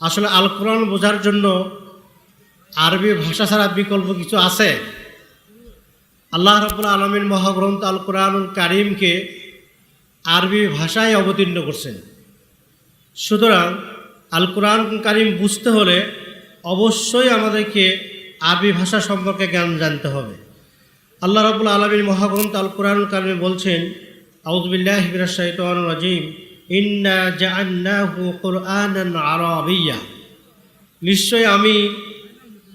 আসলে আল কোরআন বোঝার জন্য আরবি ভাষা ছাড়া বিকল্প কিছু আছে? আল্লাহ রাবুল আলমিন মহাগ্রন্থ আল কোরআনুল কারিমকে আরবি ভাষায় অবতীর্ণ করছেন। সুতরাং আল কোরআন কারিম বুঝতে হলে অবশ্যই আমাদেরকে আরবি ভাষা সম্পর্কে জ্ঞান জানতে হবে। আল্লাহ রাবুল আলমীর মহাগ্রন্থ আল কোরআন কারিমে বলছেন আউজবিল্লাহ হিবিরাশাইতান রাজিম। আরাবিয়া। নিশ্চয় আমি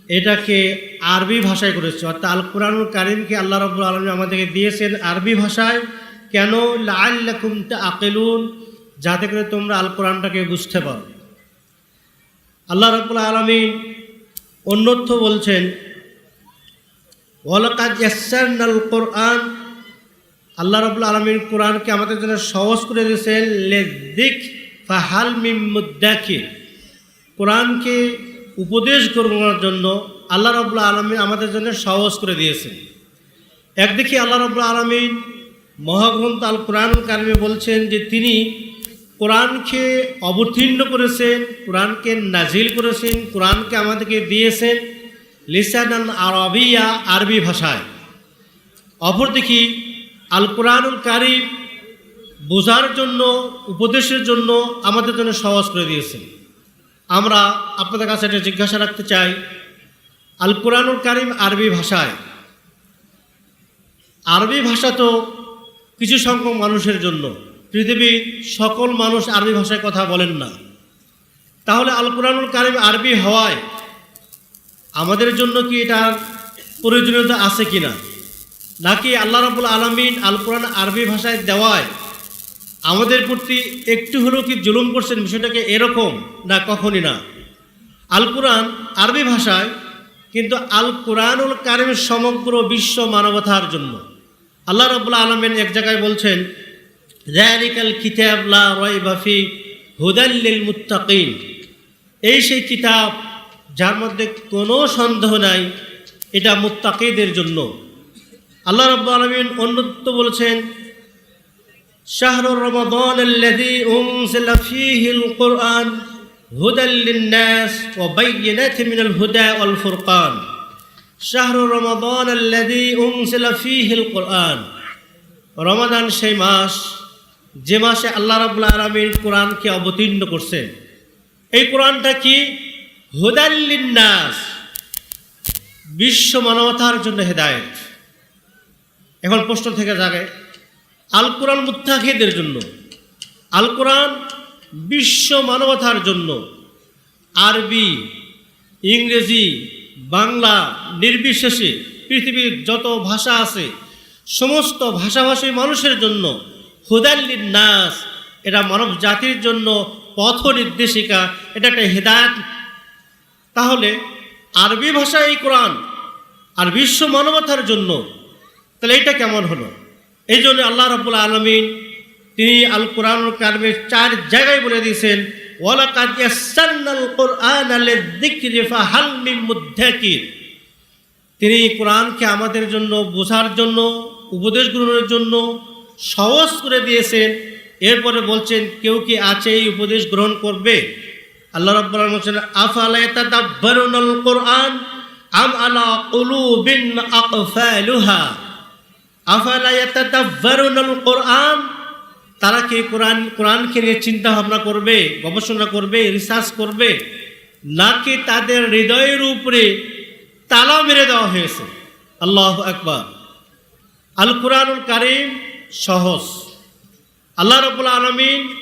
এটাকে আরবি ভাষায় করেছি। অর্থাৎ আল কোরআনুল কারিমকে আল্লাহ রাবুল আলমী আমাদেরকে দিয়েছেন আরবি ভাষায়। কেন? আকেলুন যাতে করে তোমরা আল কোরআনটাকে বুঝতে পারো। আল্লাহ রাবুল আলমী অন্যত্র বলছেন ইয়াসসারনাল কোরআন আল্লাহ রাবুল আলমীর কোরআনকে আমাদের জন্য সহজ করে দিয়েছেন লেদিক ফাহাল মিম মুদ্দাকির কোরআনকে উপদেশ করবার জন্য আল্লাহ রবুল্লা আলমী আমাদের জন্য সহজ করে দিয়েছেন। একদিকে আল্লাহ রবুল্লা আলমী মহাগ্রন্থ আল কোরআন কারিমে বলছেন যে তিনি কোরআনকে অবতীর্ণ করেছেন, কোরআনকে নাজিল করেছেন, কোরআনকে আমাদেরকে দিয়েছেন লিসানান আরবিয়া, আরবি ভাষায়। অপরদিকে আল কোরআনুল কারিম বোঝার জন্য, উপদেশের জন্য আমাদের জন্য সহজ করে দিয়েছেন আমরা আপনাদের কাছে একটা জিজ্ঞাসা রাখতে চাই আল কোরআনুল কারিম আরবি ভাষায়? আরবি ভাষা তো কিছু সংখ্যক মানুষের জন্য, পৃথিবীর সকল মানুষ আরবি ভাষায় কথা বলেন না। তাহলে আল কোরআনুল কারিম আরবি হওয়ায় আমাদের জন্য কি এটার প্রয়োজনীয়তা আছে কি না নাকি আল্লাহ রাবুল আলমিন আল কোরআন আরবি ভাষায় দেওয়ায় আমাদের প্রতি একটু হলেও কি জুলুম করছেন? বিষয়টাকে এরকম না কখনই না। আল কোরআন আরবি ভাষায় কিন্তু আল কোরআনুল কারিমের সমগ্র বিশ্ব মানবতার জন্য। আল্লাহ রবুল্লা আলমেন এক জায়গায় বলছেন রয়বাফি হুদাল্লিল মুত্তাকিন। এই সেই কিতাব, যার মধ্যে কোনো সন্দেহ নাই, এটা মুত্তাকিদের জন্য। আল্লাহ রব্বু আলমিন অন্যত্ব বলেছেন شهر رمضان الذي أنزل فيه القرآن هدى للناس وبينات من الهدى والفرقان شهر رمضان الذي أنزل فيه القرآن রমাদান সেই মাস যে মাসে আল্লাহ রাবুল আলমীর কোরআনকে অবতীর্ণ করছেন এই কোরআনটা কি হুদাল্লিন্নাস বিশ্ব মানবতার জন্য হেদায়েত এখন প্রশ্ন থেকে জাগে আল কোরআন মুত্তাকিদের জন্য আল কোরআন বিশ্ব মানবতার জন্য, আরবি, ইংরেজি, বাংলা নির্বিশেষে পৃথিবীর যত ভাষা আছে, সমস্ত ভাষাভাষী মানুষের জন্য হুদাল্লিন নাস এটা মানব জাতির জন্য পথ নির্দেশিকা, এটা একটা হেদায়ত। তাহলে আরবি ভাষা এই কোরআন, আর বিশ্ব মানবতার জন্য তাহলে এটা কেমন হলো? এই জন্য আল্লাহ রবুল আলমিন তিনি আল কোরআন কারমের চার জায়গায় বলে দিয়েছেন তিনি কোরআনকে আমাদের জন্য, বোঝার জন্য, উপদেশ গ্রহণের জন্য সহজ করে দিয়েছেন। এরপরে বলছেন, কেউ কি আছে এই উপদেশ গ্রহণ করবে? আল্লাহ আলামিন বলছেন, আফালা ইয়াতাদাব্বারুনাল কোরআন আম আলা কোরআন? তারা কি কোরআন, কোরআনকে নিয়ে চিন্তা ভাবনা করবে, গবেষণা করবে রিসার্চ করবে? নাকি তাদের হৃদয়ের উপরে তালা মেরে দেওয়া হয়েছে? আল্লাহ আকবার। আল কোরআনুল কারিম সহজ। আল্লাহ রবুল আলমিন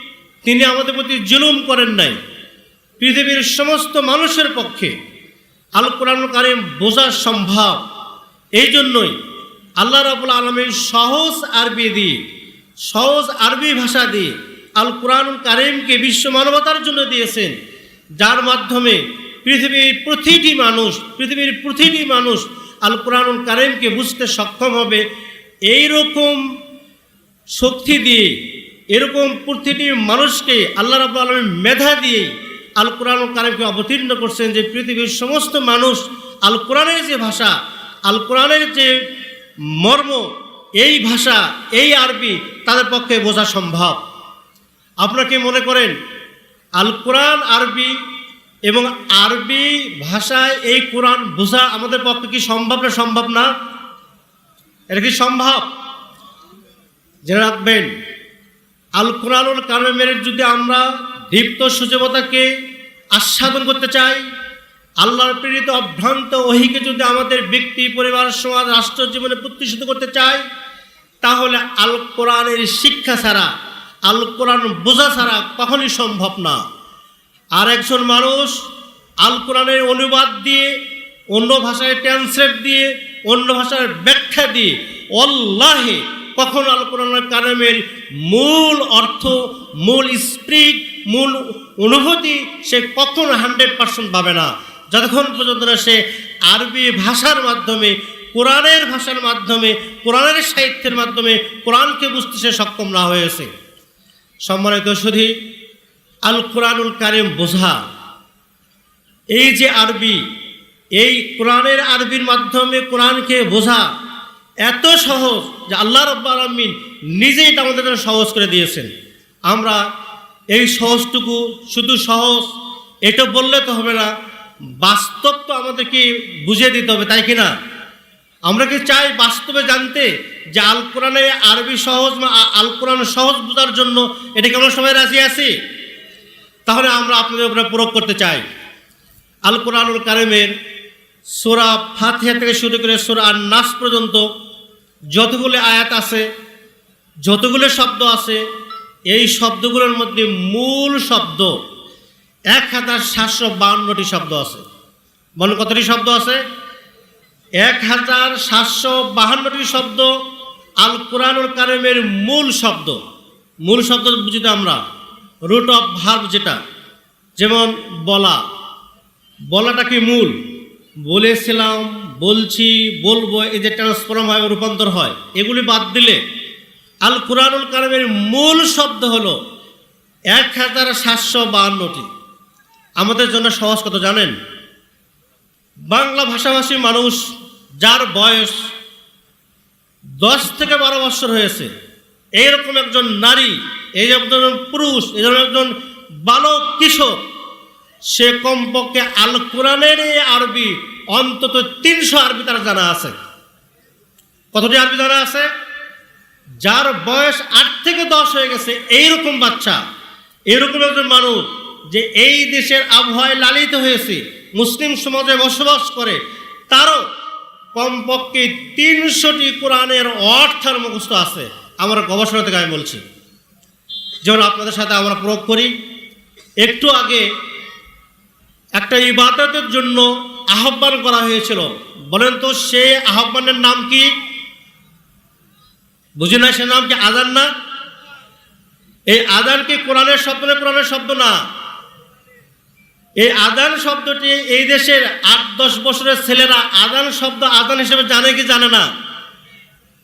তিনি আমাদের প্রতি জুলুম করেন নাই। পৃথিবীর সমস্ত মানুষের পক্ষে আল কোরআনুল কারিম বোঝা সম্ভব। এই জন্যই আল্লাহ রাবুল আলমীর সহজ আরবি দিয়ে, সহজ আরবি ভাষা দিয়ে আল কোরআনুল কারিমকে বিশ্ব মানবতার জন্য দিয়েছেন, যার মাধ্যমে পৃথিবীর প্রতিটি মানুষ, পৃথিবীর প্রতিটি মানুষ আল কোরআনুল কারিমকে বুঝতে সক্ষম হবে। এই রকম শক্তি দিয়ে, এরকম প্রতিটি মানুষকে আল্লাহ রাবুল আলমের মেধা দিয়ে আল কোরআন কারিমকে অবতীর্ণ করছেন যে পৃথিবীর সমস্ত মানুষ আল কোরআনের যে ভাষা, আল কোরআনের যে মর্ম, এই ভাষা, এই আরবি তাদের পক্ষে বোঝা সম্ভব। আপনাকে মনে করেন, আল কোরআন আরবি এবং আরবি ভাষায় এই কোরআন বোঝা আমাদের পক্ষে কি সম্ভব না সম্ভব না? এটা কি সম্ভব? জেনে রাখবেন, আল কোরআনুল কালামের যদি আমরা দীপ্ত সূচবতাকে আস্বাদন করতে চাই আল্লাহর প্রেরিত অভ্রান্ত ওহিকে যদি আমাদের ব্যক্তি, পরিবার, সমাজ, রাষ্ট্র জীবনে প্রতিষ্ঠিত করতে চায়, তাহলে আল কোরআনের শিক্ষা ছাড়া, আল কোরআন বোঝা ছাড়া কখনই সম্ভব না। আর একজন মানুষ আল কোরআনের অনুবাদ দিয়ে, অন্য ভাষায় ট্রান্সলেট দিয়ে, অন্য ভাষার ব্যাখ্যা দিয়ে, অল্লাহে কখন আল কোরআনের কালামের মূল অর্থ, মূল স্প্রিট মূল অনুভূতি সে কখন হান্ড্রেড পার্সেন্ট পাবে না। যতক্ষণ পর্যন্ত না সে আরবি ভাষার মাধ্যমে, কোরআনের ভাষার মাধ্যমে, কোরআনের সাহিত্যের মাধ্যমে কোরআনকে বুঝতে সে সক্ষম না হয়েছে। সম্মানিত শুধু আল কোরআনুল কারিম বোঝা, এই যে আরবি, এই কোরআনের আরবির মাধ্যমে কোরআনকে বোঝা এত সহজ যে আল্লাহ রব্বা আলমিন নিজেই এটা আমাদের জন্য সহজ করে দিয়েছেন। আমরা এই সহজটুকু শুধু সহজ, এটা বললে তো হবে না বাস্তব তো আমাদেরকে বুঝিয়ে দিতে হবে, তাই কি না আমরা কি চাই বাস্তবে জানতে যে আল কোরআনে আরবি সহজ আল কোরআন সহজ বোঝার জন্য এটাকে আমরা সবাই রাজি আছি? তাহলে আমরা আপনাদের উপরে প্রয়োগ করতে চাই। আল কোরআনুল কারিমের সোরা ফাতিহা থেকে শুরু করে সোরা আর নাস পর্যন্ত যতগুলো আয়াত আছে, যতগুলো শব্দ আছে, এই শব্দগুলোর মধ্যে মূল শব্দ এক হাজার সাতশো বাউন্নটি শব্দ আছে। বলেন কতটি শব্দ আছে? এক হাজার সাতশো বাহান্নটি শব্দ আল কোরআনুল কারিমের মূল শব্দ। মূল শব্দ বুঝিতে আমরা? রুট অফ ভার্ব যেটা। যেমন বলা। বলাটা কি মূল? বলেছিলাম, বলছি, বলব, এই যে ট্রান্সফর্ম হয়, রূপান্তর হয়, এগুলি বাদ দিলে আল কোরআনুল কালামের মূল শব্দ হলো এক হাজার সাতশো বাহান্নটি আমাদের জন্য সহজ কত জানেন? বাংলা ভাষাভাষী মানুষ যার বয়স দশ থেকে বারো বছর হয়েছে এইরকম একজন নারী, এই একজন পুরুষ, এই একজন বালক কিশোর সে কমপক্ষে আল কোরআনের এই আরবি, অন্তত তিনশো আরবি তার জানা আছে। কতটি আরবি জানা আছে? যার বয়স আট থেকে দশ হয়ে গেছে, এইরকম বাচ্চা, এরকম একজন মানুষ যে এই দেশের আবহাওয়ায় লালিত হয়েছে, মুসলিম সমাজে বসবাস করে, তারও কমপক্ষে তিনশোটি কোরআনের অর্থের মুখস্থ আছে। আমরা গবেষণা থেকে আমি বলছি। যেমন আপনাদের সাথে আমরা প্রয়োগ করি, একটু আগে একটা ইবাদতের জন্য আহ্বান করা হয়েছিল। বলেন তো, সে আহ্বানের নাম কি? বুঝি না সে নাম কি আদান না? এই আজান কি কোরআনের শব্দ কোরআনের শব্দ না? এই আদান শব্দটি এই দেশের আট দশ বছরের ছেলেরা আদান শব্দ আদান হিসেবে জানে কি জানে না?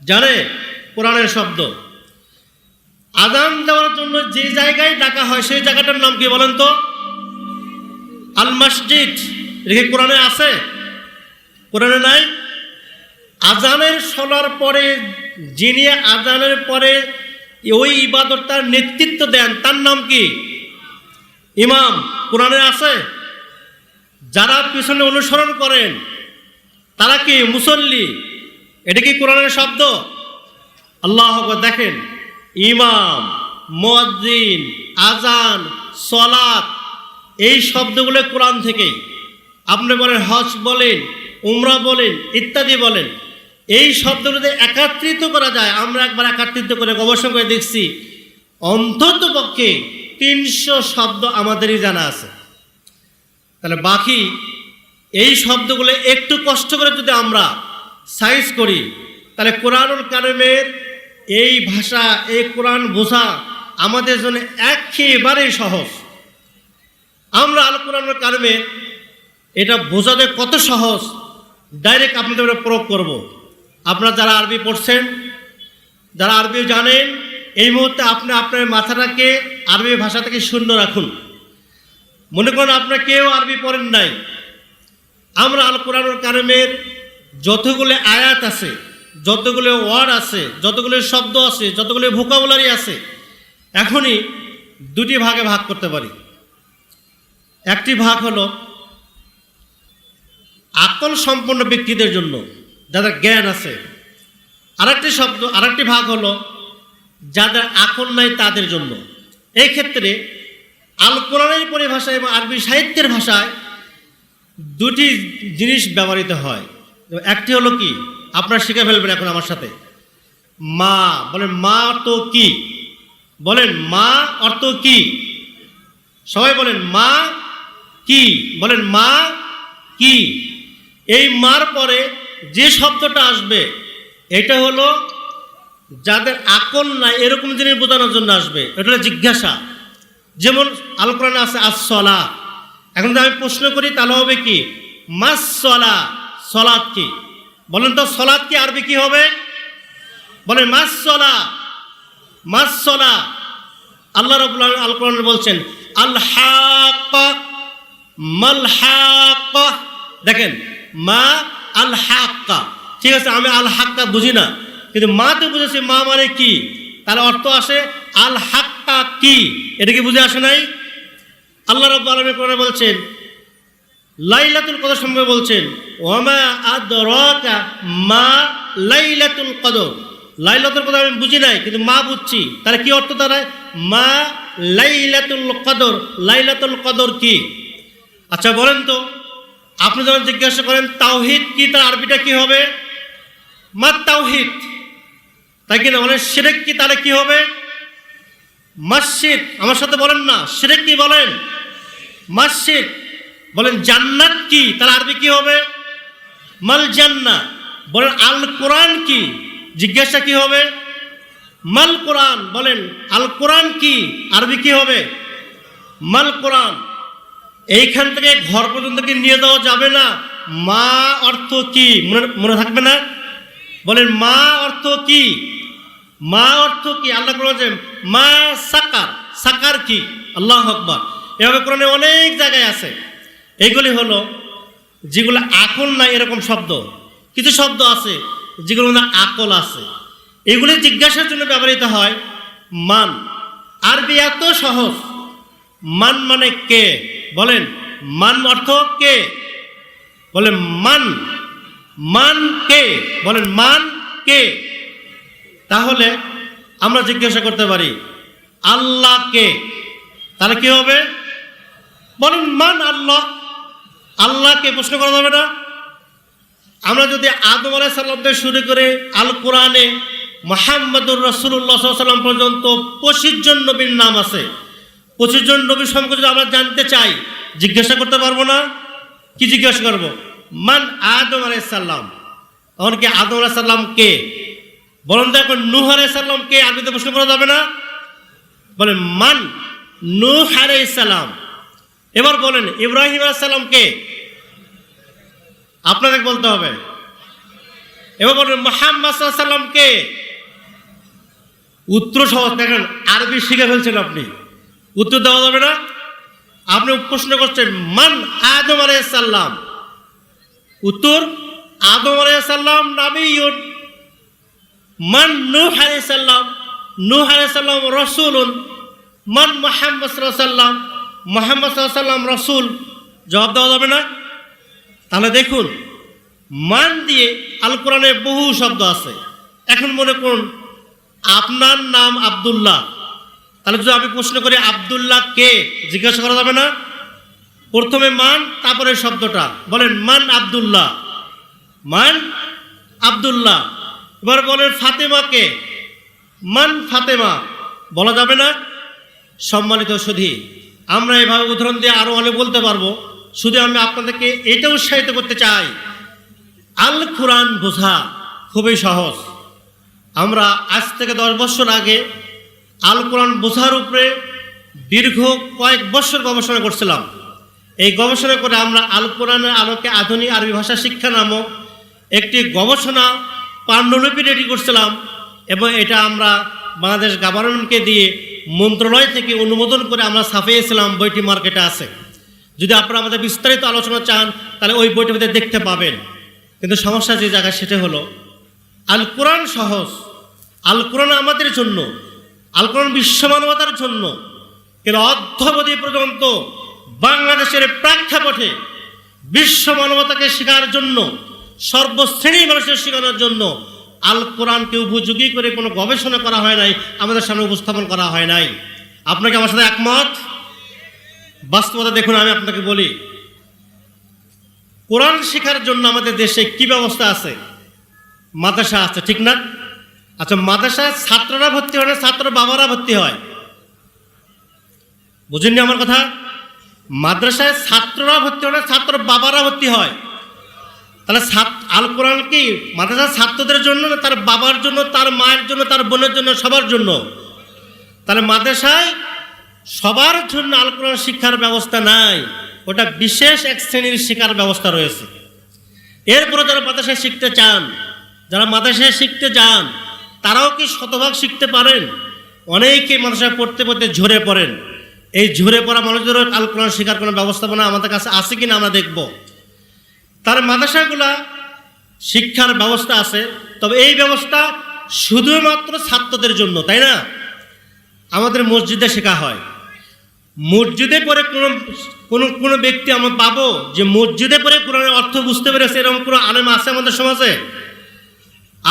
জানে? কোরআনের শব্দ। আদান দেওয়ার জন্য যে জায়গায় ডাকা হয় সেই জায়গাটার নাম কি বলেন তো? আল মসজিদ। কি কোরআনে আছে? কোরআনে নাই? আজানের শোনার পরে, যিনি আজানের পরে ওই ইবাদতটার নেতৃত্ব দেন, তার নাম কি? ইমাম, কোরআনে আছে? যারা পিছনে অনুসরণ করেন, তারা কি মুসল্লি? এটা কি কোরআনের শব্দ? আল্লাহ দেখেন। ইমাম, মুয়াজ্জিন আজান সলাত, এই শব্দগুলো কোরআন থেকে। আপনি বলেন হজ বলেন, উমরা বলেন, ইত্যাদি বলেন। এই শব্দগুলোতে একাত্রিত করা যায়। আমরা একবার একাত্রিত করে গবেষণা করে দেখছি অন্তত পক্ষে তিনশো শব্দ আমাদেরই জানা আছে তাহলে বাকি এই শব্দগুলো একটু কষ্ট করে যদি আমরা সাইজ করি, তাহলে কোরআনুল কারিমের এই ভাষা, এই কোরআন বোঝা আমাদের জন্য একেবারেই সহজ আমরা আল কোরআনুল কারিমের এটা বোঝাতে কত সহজ ডাইরেক্ট আপনাদের প্রয়োগ করব। আপনারা যারা আরবি পড়ছেন, যারা আরবি জানেন এই মুহূর্তে আপনি আপনার মাথাটাকে আরবি ভাষা থেকে শূন্য রাখুন। মনে করুন আপনার কেউ আরবি পড়েন নাই। আমরা আল কোরআনুল কারিমের যতগুলো আয়াত আছে, যতগুলো ওয়ার্ড আছে, যতগুলো শব্দ আছে, যতগুলো ভোকাবুলারি আছে, এখনই দুটি ভাগে ভাগ করতে পারি। একটি ভাগ হলো আকল সম্পন্ন ব্যক্তিদের জন্য, যাদের জ্ঞান আছে। আরেকটি শব্দ আরেকটি ভাগ হলো যাদের আকল নাই তাদের জন্য। এই ক্ষেত্রে আল কোরআনের পরিভাষায় এবং আরবি সাহিত্যের ভাষায় দুটি জিনিস ব্যবহৃত হয়। একটি হলো কি? আপনারা শিখে ফেলবেন এখন আমার সাথে। মা, বলেন মা তো কি? বলেন মা অর্থ কি? সবাই বলেন মা কি? বলেন মা কি? এই মার পরে যে শব্দটা আসবে, এটা হলো যাদের আকল নাই, এরকম জিনিস বোঝানোর জন্য আসবে। এটা জিজ্ঞাসা। যেমন আল আছে আসলা এখন যদি আমি প্রশ্ন করি, তাহলে হবে কি? মাস সলা সলাদ কি? বলেন তো সলাদ কি আরবি কি হবে? বলেন মাস সলা মাস সলা আল্লাহ রবুল আল কোরআন বলছেন আল হাক মাল হাক দেখেন, মা আল হাক্কা ঠিক আছে, আমি আল হাক্কা বুঝি না। কিন্তু মা তো বুঝেছি মা মানে কি? তার অর্থ আসে আল হাক্কা কি? এটা কি বুঝে আসে নাই? আল্লাহ রব আলমী কোরআনে বলছেন, লাইলাতুল কদর সম্পর্কে বলছেন ওমা আদরাকা মা লাইলাতুল কদর? লাইলাতুল কদর আমি বুঝি নাই, কিন্তু মা বুঝছি। তাহলে কি অর্থ দাঁড়ায় মা লাইলাতুল কদর। লাইলাতুল কদর কি? আচ্ছা বলেন তো, আপনি যখন জিজ্ঞাসা করেন, তাওহিদ কি? তার আরবিটা কি হবে? মা তাওহিদ। তাই কি না বলেন সেরেক কি তাহলে কি হবে? মসজিদ, আমার সাথে বলেন না সেরেক কি বলেন? মসজিদ, বলেন জান্নাত কি তার আরবি কি হবে? মাল জান্না, বলেন আল কোরআন কি, জিজ্ঞাসা কি হবে? মাল কোরআন, বলেন আল কোরআন কি, আরবি কি হবে? মাল কোরআন, এইখান থেকে ঘর পর্যন্ত কি নিয়ে যাওয়া যাবে না? মা অর্থ কি মনে থাকবে না? বলেন মা অর্থ কি? মা অর্থ কি? আল্লাহ বলেছেন, মা সাকার। সাকার কি? আল্লাহ আকবর। এভাবে কোরআনে অনেক জায়গায় আছে। এইগুলি হলো, যেগুলো আকল নাই এরকম শব্দ। কিছু শব্দ আছে যেগুলো না আকল আছে। এগুলি জিজ্ঞাসার জন্য ব্যবহৃত হয়, মান। আরবি এত সহজ। মান মানে কে? বলেন, মান অর্থ কে? বলেন, মান। মান কে? বলেন, মান কে? তাহলে আমরা জিজ্ঞাসা করতে পারি আল্লাহ কে তাহলে কি হবে? বলেন, মান আল্লাহ? আল্লাহকে প্রশ্ন করা যাবে না। আমরা যদি আদম আলাই সাল্লাম থেকে শুরু করে আল কোরআনে মোহাম্মদুর রসুল্লাহ সাল্লাম পর্যন্ত পঁচিশ জন নবীর নাম আছে। পঁচিশ জন নবীর সম্পর্কে যদি আমরা জানতে চাই, জিজ্ঞাসা করতে পারব না? কি জিজ্ঞাসা করব? মান আদম আলাইসাল্লাম তখন কি আদম আলাইসাল্লাম কে? বলেন তো এখন নূহ কে আরবিতে প্রশ্ন করা যাবে না? বলেন মান? নূহ আলাইসাল্লাম এবার বলেন, ইব্রাহিম আলাইসাল্লাম কে? আপনাদের বলতে হবে। এবার বলেন, মোহাম্মদ সাল্লাম কে? উত্তর সহজ দেখেন, আরবি শিখে ফেলছেন আপনি। উত্তর দেওয়া যাবে না? আপনি প্রশ্ন করছেন, মান আদম আলাইসাল্লাম উত্তর, আদম আলাইসাল্লাম নাবিউন মান নূহ আলাইসাল্লাম নূহ আলাইসাল্লাম রসুলুন, মান মোহাম্মদ সাল্লাম মোহাম্মদ সাল্লাম রসুল। জবাব দেওয়া যাবে না? তাহলে দেখুন, মান দিয়ে আল কোরআনে বহু শব্দ আছে। এখন মনে করুন, আপনার নাম আবদুল্লাহ। তাহলে যদি আমি প্রশ্ন করি, আবদুল্লাহ কে? জিজ্ঞাসা করা যাবে না? প্রথমে মান, তারপরে শব্দটা। বলেন, মান আবদুল্লাহ। মান আবদুল্লাহ। এবার বলেন ফাতেমাকে। মান ফাতেমা, বলা যাবে না? সম্মানিত সুধী, আমরা এভাবে উদাহরণ দিয়ে আরও অনেক বলতে পারব। শুধু আমি আপনাদেরকে এটা উৎসাহিত করতে চাই। আল কোরআন বোঝা খুবই সহজ। আমরা আজ থেকে দশ বছর আগে আল কোরআন বোঝার উপরে দীর্ঘ কয়েক বছর গবেষণা করছিলাম। এই গবেষণা করে আমরা আল কোরআনের আলোকে আধুনিক আরবি ভাষা শিক্ষা নামক একটি গবেষণা পাণ্ডুলিপি রেডি করছিলাম এবং এটা আমরা বাংলাদেশ গভর্নমেন্টকে দিয়ে মন্ত্রণালয় থেকে অনুমোদন করে আমরা ছাপিয়েছিলাম বইটি মার্কেটে আছে। যদি আপনারা আমাদের বিস্তারিত আলোচনা চান, তাহলে ওই বইটি মধ্যে দেখতে পাবেন। কিন্তু সমস্যা যে জায়গায় সেটা হলো, আল কোরআন সহজ। আল কোরআন আমাদের জন্য, আল কোরআন বিশ্ব মানবতার জন্য, কিন্তু অধ্যবধি পর্যন্ত বাংলাদেশের প্রেক্ষাপটে বিশ্ব মানবতাকে শেখার জন্য সর্বশ্রেণীর মানুষের শেখানোর জন্য আল কোরআনকে উপযোগী করে কোনো গবেষণা করা হয় নাই, আমাদের সামনে উপস্থাপন করা হয় নাই। আপনাকে আমার সাথে একমত? বাস্তবতা দেখুন, আমি আপনাকে বলি, কোরআন শেখার জন্য আমাদের দেশে কি ব্যবস্থা আছে? মাদ্রাসা আছে, ঠিক না? আচ্ছা মাদ্রাসায় ছাত্ররা ভর্তি হয় না, ছাত্র বাবারা ভর্তি হয়? বুঝেননি আমার কথা? মাদ্রাসায় ছাত্ররা ভর্তি হয় না, ছাত্র বাবারা ভর্তি হয়? তাহলে ছাত্র আল কোরআন কি মাদ্রাসার ছাত্রদের জন্য না তার বাবার জন্য, তার মায়ের জন্য, তার বোনের জন্য, সবার জন্য? তাহলে মাদ্রাসায় সবার জন্য আল কোরআন শিক্ষার ব্যবস্থা নাই। ওটা বিশেষ এক শ্রেণির শিক্ষার ব্যবস্থা রয়েছে। এরপরে যারা মাদ্রাসায় শিখতে চান, যারা মাদ্রাসায় শিখতে যান, তারাও কি শতভাগ শিখতে পারেন? অনেকে মাদ্রাসায় পড়তে পড়তে ঝরে পড়েন। এই ঝরে পড়া মানুষদেরও আল কোরআন শেখার কোনো ব্যবস্থাপনা আমাদের কাছে আছে কিনা আমরা দেখব। তার মাদ্রাসাগুলা শিক্ষার ব্যবস্থা আছে, তবে এই ব্যবস্থা শুধুমাত্র ছাত্রদের জন্য, তাই না? আমাদের মসজিদে শেখা হয়। মসজিদে পড়ে কোনো কোনো কোনো ব্যক্তি আমরা পাবো যে মসজিদে পড়ে কোরআনের অর্থ বুঝতে পেরেছে, এরকম কোনো আলেম আছে আমাদের সমাজে?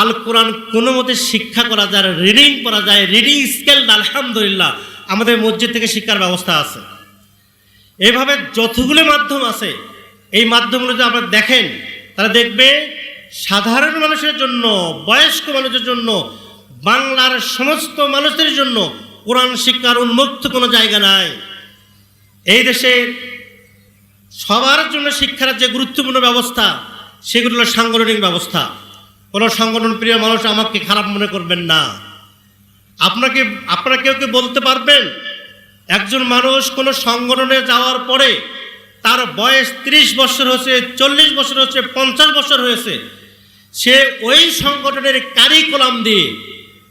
আল কোরআন কোনো মতে শিক্ষা করা যায় রিডিং করা যায় রিডিং স্কেল আলহামদুলিল্লাহ, আমাদের মসজিদ থেকে শিক্ষার ব্যবস্থা আছে। এভাবে যতগুলো মাধ্যম আছে এই মাধ্যমগুলো যদি আপনারা দেখেন, তারা দেখবে সাধারণ মানুষের জন্য, বয়স্ক মানুষের জন্য, বাংলার সমস্ত মানুষের জন্য কোরআন শিক্ষার উন্মুক্ত কোনো জায়গা নাই। এই দেশের সবার জন্য শিক্ষার যে গুরুত্বপূর্ণ ব্যবস্থা, সেগুলো হলো সাংগঠনিক ব্যবস্থা। কোনো সংগঠন প্রিয় মানুষ আমাকে খারাপ মনে করবেন না। আপনাকে, আপনারা কেউ কেউ বলতে পারবেন, একজন মানুষ কোনো সংগঠনে যাওয়ার পরে তার বয়স ত্রিশ বছর হয়েছে, চল্লিশ বছর হয়েছে, পঞ্চাশ বছর হয়েছে। সে ওই সংগঠনের কারিকুলাম দিয়ে,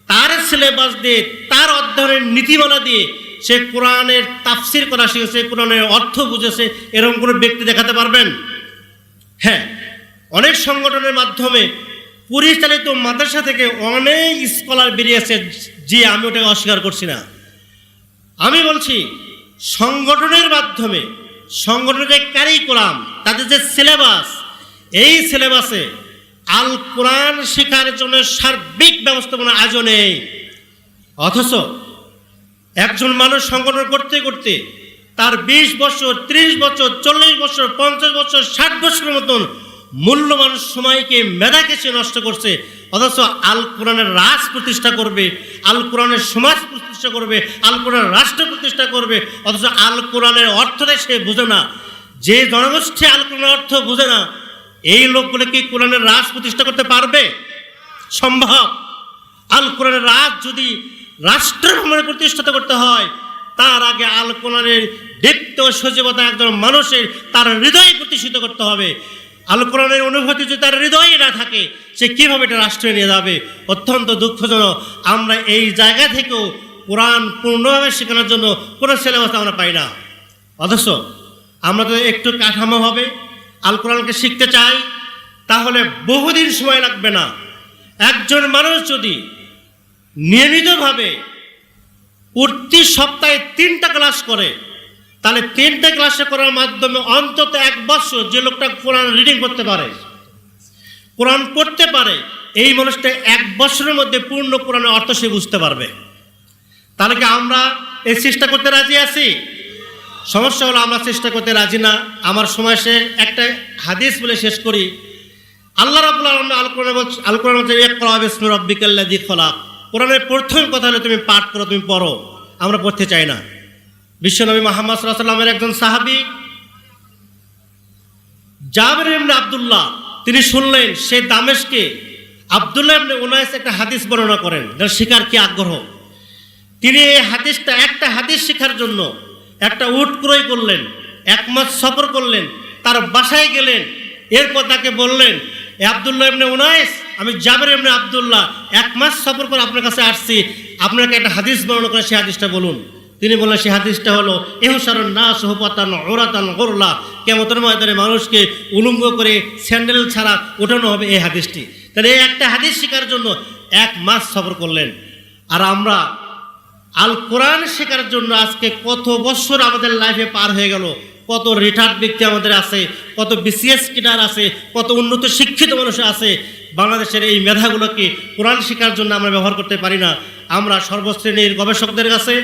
তার সিলেবাস দিয়ে, তার অধ্যয়নের নীতিমালা দিয়ে সে কোরআনের তাফসির করা শিখেছে, কোরআনের অর্থ বুঝেছে। এরকম কোনো ব্যক্তি দেখাতে পারবেন? হ্যাঁ অনেক সংগঠনের মাধ্যমে পরিচালিত মাদ্রাসা থেকে অনেক স্কলার বেরিয়েছে যে আমি ওটাকে অস্বীকার করছি না। আমি বলছি, সংগঠনের মাধ্যমে সংগঠনের কারিকুলাম তাদের যে সিলেবাস এই সিলেবাসে আল কোরআন শেখার জন্য সার্বিক ব্যবস্থাপনা আজও নেই। অথচ একজন মানুষ সংগঠন করতে করতে তার বিশ বছর, ত্রিশ বছর, চল্লিশ বছর, পঞ্চাশ বছর, ষাট বছরের মতন মূল্যবান সময়কে, মেধাকে সে নষ্ট করছে। অথচ আল কোরআনের রাজ প্রতিষ্ঠা করবে, আল কোরআনের সমাজ প্রতিষ্ঠা করবে, আল কোরআনের রাষ্ট্র প্রতিষ্ঠা করবে, অথচ আল কোরআনের অর্থটা সে বোঝে না। যে জনগোষ্ঠী আল কোরআনের অর্থ বোঝে না, এই লোকগুলো কি কোরআনের রাজ প্রতিষ্ঠা করতে পারবে? সম্ভব। আল কোরআনের রাজ যদি রাষ্ট্র ভ্রমণে প্রতিষ্ঠিত করতে হয়, তার আগে আল কোরআনের দীপ্ত সজীবতা একজন মানুষের, তার হৃদয় প্রতিষ্ঠিত করতে হবে। আল কোরআনের অনুভূতি যদি তার হৃদয়ে না থাকে, সে কীভাবে এটা রাষ্ট্রে নিয়ে যাবে? অত্যন্ত দুঃখজনক। আমরা এই জায়গা থেকেও কোরআন পূর্ণভাবে শেখানোর জন্য কোনো সিলেবাস আমরা পাই না। অথচ আমরা তো একটু কাঠামোভাবে আল কোরআনকে শিখতে চাই, তাহলে বহুদিন সময় লাগবে না। একজন মানুষ যদি নিয়মিতভাবে প্রতি সপ্তাহে তিনটা ক্লাস করে তাহলে তিনটে ক্লাসে করার মাধ্যমে অন্তত এক বছর যে লোকটা কোরআন রিডিং করতে পারে, কোরআন পড়তে পারে, এই মানুষটা এক বছরের মধ্যে পূর্ণ কোরআনের অর্থ সে বুঝতে পারবে। তাহলে কি আমরা এই চেষ্টা করতে রাজি আছি? সমস্যা হলো আমরা চেষ্টা করতে রাজি না। আমার সময় সে একটা হাদিস বলে শেষ করি। আল্লাহ রাবুল আলম আল কোরআন বলছে আল কোরআন বলছে ইকরা বিসমি রাব্বিকাল্লাযী খলাক। কোরআনের প্রথম কথা হলে, তুমি পাঠ করো, তুমি পড়ো। আমরা পড়তে চাই না। বিশ্বনবী মোহাম্মদ সাল্লামের একজন সাহাবী জাবের ইমনে আবদুল্লাহ, তিনি শুনলেন সে দামেশকে আব্দুল্লাহ ইমনে উনাইস একটা হাদিস বর্ণনা করেন যার শিকার কি আগ্রহ? তিনি এই হাদিসটা, একটা হাদিস শেখার জন্য একটা উট ক্রয় করলেন, এক মাস সফর করলেন, তার বাসায় গেলেন, এরপর তাকে বললেন আবদুল্লাহ এমনি উনাইস, আমি জাবের এমনি আবদুল্লাহ, এক মাস সফর করে আপনার কাছে আসছি, আপনাকে একটা হাদিস বর্ণনা করে সেই হাদিসটা বলুন। তিনি বললেন, সেই হাদিসটা হলো এহসারণ না সহপাতান ওরাতান গোরলা। কেমতের ময়দানে মানুষকে উলঙ্গ করে স্যান্ডেল ছাড়া ওঠানো হবে এই হাদিসটি। তাহলে এই একটা হাদিস শেখার জন্য এক মাস সফর করলেন। আর আমরা আল কোরআন শেখার জন্য আজকে কত বছর আমাদের লাইফে পার হয়ে গেল, কত রিটার্ড ব্যক্তি আমাদের আছে, কত বিসিএস কিটার আছে, কত উন্নত শিক্ষিত মানুষ আছে। বাংলাদেশের এই মেধাগুলোকে কোরআন শেখার জন্য আমরা ব্যবহার করতে পারি না। আমরা সর্বশ্রেণীর গবেষকদের কাছে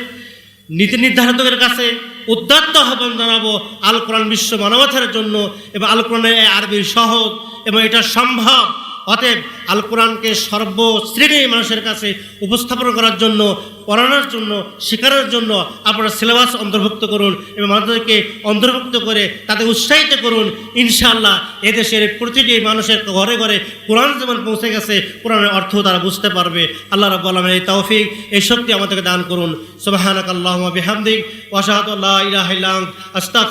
নীতি নির্ধারকদের কাছে উদ্দাত্ত আহ্বান জানাব আল কোরআন বিশ্ব মানবতার জন্য, এবং আল কোরআনের আরবির সহজ, এবং এটা সম্ভব। অতএব আল কোরআনকে সর্বশ্রেণীর মানুষের কাছে উপস্থাপন করার জন্য, পড়ানোর জন্য, শেখানোর জন্য আপনারা সিলেবাস অন্তর্ভুক্ত করুন এবং মানুষদেরকে অন্তর্ভুক্ত করে তাদের উৎসাহিত করুন। ইনশাআল্লাহ এদেশের প্রতিটি মানুষের ঘরে ঘরে কোরআন যেমন পৌঁছে গেছে, কোরআনের অর্থ তারা বুঝতে পারবে। আল্লাহ রাব্বুল আলামিন এই তৌফিক, এই শক্তি আমাদেরকে দান করুন। সুবহানাকাল্লাহুম্মা বিহামদিক, ওয়া আশহাদু আল্লা ইলাহা ইল্লা আনতা